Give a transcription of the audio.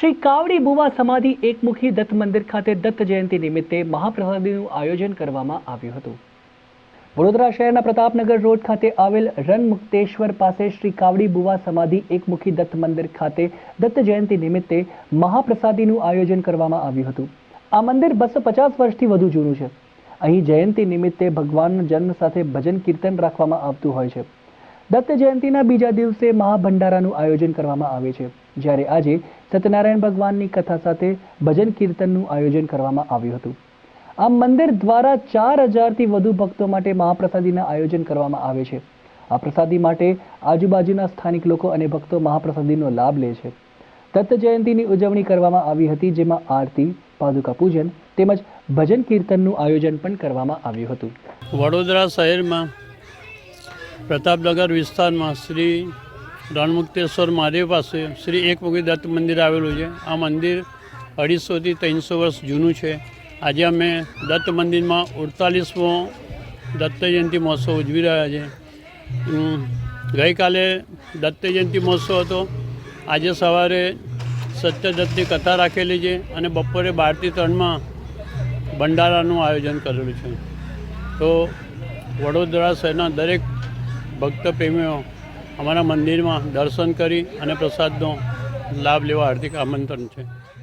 શ્રી કાવડી બુવા સમાધિ એકમુખી દત્ત મંદિર ખાતે દત્ત જયંતિ નિમિત્તે મહાપ્રસાદીનું આયોજન કરવામાં આવ્યું હતું. વડોદરા શહેરના પ્રતાપનગર રોડ ખાતે આવેલ રન મુક્તેશ્વર પાસે શ્રી કાવડી બુવા સમાધિ એકમુખી દત્ત મંદિર ખાતે દત્ત જયંતિ નિમિત્તે મહાપ્રસાદીનું આયોજન કરવામાં આવ્યું હતું. આ મંદિર બસો પચાસ વર્ષથી વધુ જૂનું છે. અહીં જયંતિ નિમિત્તે ભગવાનના જન્મ સાથે ભજન કીર્તન રાખવામાં આવતું હોય છે. દત્ત જયંતિના બીજા દિવસે મહાભંડારાનું આયોજન કરવામાં આવે છે. જ્યારે આજે સત્યનારાયણ ભગવાનની કથા સાથે ભજન કીર્તનનું આયોજન કરવામાં આવ્યું હતું. આ મંદિર દ્વારા ચાર હજારથી વધુ ભક્તો માટે મહાપ્રસાદીના આયોજન કરવામાં આવે છે. આ પ્રસાદી માટે આજુબાજુના સ્થાનિક લોકો અને ભક્તો મહાપ્રસાદીનો લાભ લે છે. દત્ત જયંતિની ઉજવણી કરવામાં આવી હતી, જેમાં આરતી, પાદુકા પૂજન તેમજ ભજન કીર્તનનું આયોજન પણ કરવામાં આવ્યું હતું. વડોદરા શહેરમાં પ્રતાપનગર વિસ્તારમાં શ્રી રણમુક્તેશ્વર મહાદેવ પાસે શ્રી એકમુખી દત્ત મંદિર આવેલું છે. આ મંદિર અઢીસોથી ત્રણસો વર્ષ જૂનું છે. આજે અમે દત્ત મંદિરમાં અડતાલીસમો દત્ત જયંતિ મહોત્સવ ઉજવી રહ્યા છે. ગઈકાલે દત્ત જયંતિ મહોત્સવ હતો. આજે સવારે સત્યદત્તની કથા રાખેલી છે અને બપોરે બારથી ત્રણમાં ભંડારાનું આયોજન કરેલું છે. તો વડોદરા શહેરના દરેક ભક્ત પ્રેમીઓ અમારા મંદિરમાં દર્શન કરી અને પ્રસાદનો લાભ લેવા હાર્દિક આમંત્રણ છે.